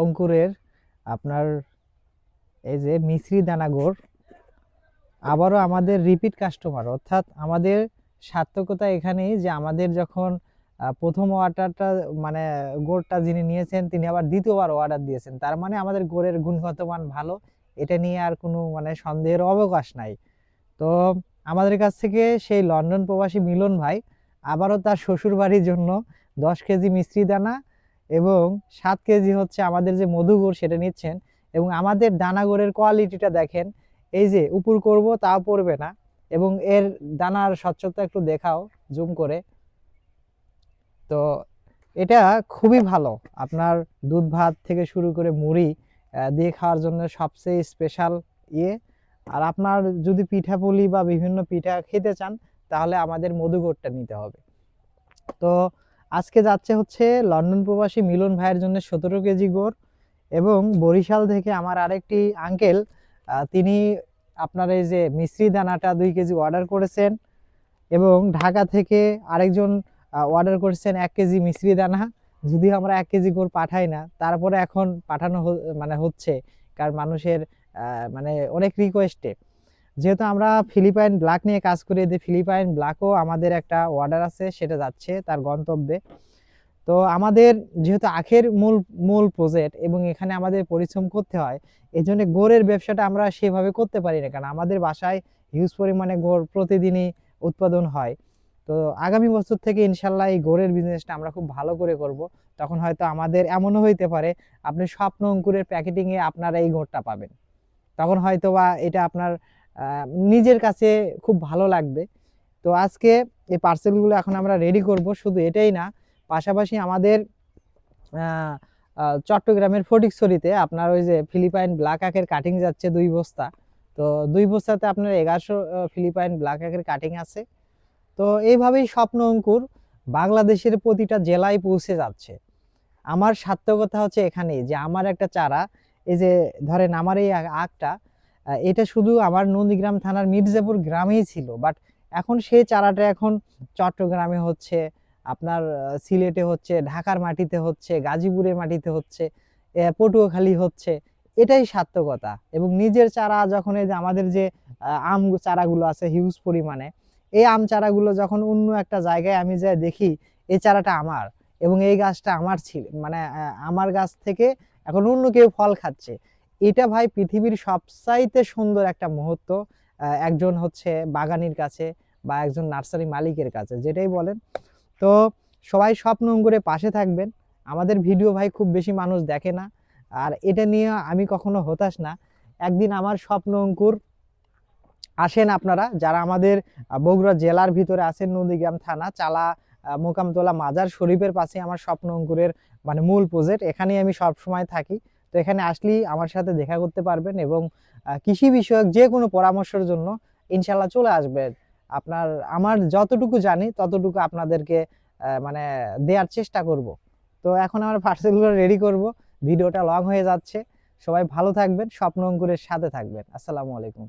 অঙ্কুরের আপনার এই যে মিশ্রি দানা গোড় আবারও আমাদের রিপিট কাস্টমার অর্থাৎ আমাদের সার্থকতা এখানেই যে আমাদের যখন প্রথম অর্ডারটা মানে গোড়টা যিনি নিয়েছেন, তিনি আবার দ্বিতীয়বার অর্ডার দিয়েছেন। তার মানে আমাদের গোড়ের গুণগত মান ভালো, এটা নিয়ে আর কোনো মানে সন্দেহের অবকাশ নাই। তো আমাদের কাছ থেকে সেই লন্ডন প্রবাসী মিলন ভাই, আবারও তার শ্বশুর বাড়ির জন্য দশ কেজি মিশ্রি দানা এবং সাত কেজি হচ্ছে আমাদের যে মধুগুড় সেটা নিচ্ছেন এবং আমাদের দানাগুড়ের কোয়ালিটিটা দেখেন। এই যে উপর করব তাও পড়বে না এবং এর দানার স্বচ্ছতা একটু দেখাও জুম করে। তো এটা খুবই ভালো। আপনার দুধ ভাত থেকে শুরু করে মুড়ি দিয়ে খাওয়ার জন্য সবচেয়ে স্পেশাল ইয়ে। আর আপনার যদি পিঠাপুলি বা বিভিন্ন পিঠা খেতে চান, তাহলে আমাদের মধুগোড়টা নিতে হবে। তো আজকে যাচ্ছে হচ্ছে লন্ডন প্রবাসী মিলন ভাইয়ের জন্য সতেরো কেজি গোড় এবং বরিশাল থেকে আমার আরেকটি আঙ্কেল তিনি আপনার এই যে মিশ্রি দানাটা দুই কেজি অর্ডার করেছেন এবং ঢাকা থেকে আরেকজন অর্ডার করেছেন এক কেজি মিশ্রি দানা। যদিও আমরা এক কেজি করে পাঠাই না, তারপরে এখন পাঠানো মানে হচ্ছে, কারণ মানুষের মানে অনেক রিকোয়েস্টে যেহেতু আমরা ফিলিপাইন ব্ল্যাক নিয়ে কাজ করি যে ফিলিপাইন ব্ল্যাকও আমাদের একটা অর্ডার আছে, সেটা যাচ্ছে তার গন্তব্যে। তো আমাদের যেহেতু আখের মূল মূল প্রজেক্ট এবং এখানে আমাদের পরিশ্রম করতে হয় এই জন্য গোড়ের ব্যবসাটা আমরা সেভাবে করতে পারি না, কারণ আমাদের বাসায় হিউজ পরিমাণে গোড় প্রতিদিনই উৎপাদন হয়। তো আগামী বছর থেকে ইনশাল্লাহ এই গোড়ের বিজনেসটা আমরা খুব ভালো করে করব, তখন হয়তো আমাদের এমনও হইতে পারে, আপনি স্বপ্ন অঙ্কুরের প্যাকেটিংয়ে আপনারা এই গোড়টা পাবেন। তখন হয়তো বা এটা আপনার নিজের কাছে খুব ভালো লাগবে। তো আজকে এই পার্সেলগুলো এখন আমরা রেডি করব। শুধু এটাই না, পাশাপাশি আমাদের চট্টগ্রামের ফটিকছড়িতে আপনার ওই যে ফিলিপাইন ব্ল্যাক আখের কাটিং যাচ্ছে দুই বস্তা। তো দুই বস্তাতে আপনার এগারোশো ফিলিপাইন ব্ল্যাক আখের কাটিং আছে। তো এইভাবেই স্বপ্ন অঙ্কুর বাংলাদেশের প্রতিটা জেলায় পৌঁছে যাচ্ছে। আমার সার্থকতা হচ্ছে এখানেই যে আমার একটা চারা, এই যে ধরেন আমার এই আখটা এটা শুধু আমার নন্দীগ্রাম থানার মির্জাপুর গ্রামেই ছিল বাট এখন সেই চারাটা এখন চট্টগ্রামে হচ্ছে, আপনার সিলেটে হচ্ছে, ঢাকার মাটিতে হচ্ছে, গাজীপুরের মাটিতে হচ্ছে পটুয়াখালী হচ্ছে, এটাই সার্থকতা। এবং নিজের চারা যখন এই যে আমাদের যে আম চারাগুলো আছে হিউজ পরিমাণে, এই আম চারাগুলো যখন অন্য একটা জায়গায় আমি যাই দেখি, এই চারাটা আমার এবং এই গাছটা আমার ছিল মানে আমার গাছ থেকে এখন অন্য কেউ ফল খাচ্ছে। এটা ভাই পৃথিবীর সবচাইতে সুন্দর একটা মুহূর্ত একজন হচ্ছে বাগানির কাছে বা একজন নার্সারি মালিকের কাছে, যেটাই বলেন। তো সবাই স্বপ্ন অঙ্কুরে পাশে থাকবেন। আমাদের ভিডিও ভাই খুব বেশি মানুষ দেখে না। আর এটা নিয়ে আমি কখনো হতাশ না। একদিন আমার স্বপ্ন অঙ্কুর আসেন আপনারা, যারা আমাদের বগুড়া জেলার ভিতরে আছেন নদীগ্রাম থানা, চালা মোকামতলা, মাজার শরীফের পাশে আমার স্বপ্ন অঙ্কুরের মানে মূল প্রজেক্ট এখানেই আমি সব সময় থাকি। তো এখানে আসলেই আমার সাথে দেখা করতে পারবেন এবং কৃষি বিষয়ক যে কোনো পরামর্শের জন্য ইনশাল্লাহ চলে আসবেন। আপনার, আমার যতটুকু জানি ততটুকু আপনাদেরকে মানে দেওয়ার চেষ্টা করব। তো এখন আমার পার্সেলগুলো রেডি করব। ভিডিওটা লং হয়ে যাচ্ছে। সবাই ভালো থাকবেন, স্বপ্ন অঙ্কুরের সাথে থাকবেন। আসসালামু আলাইকুম।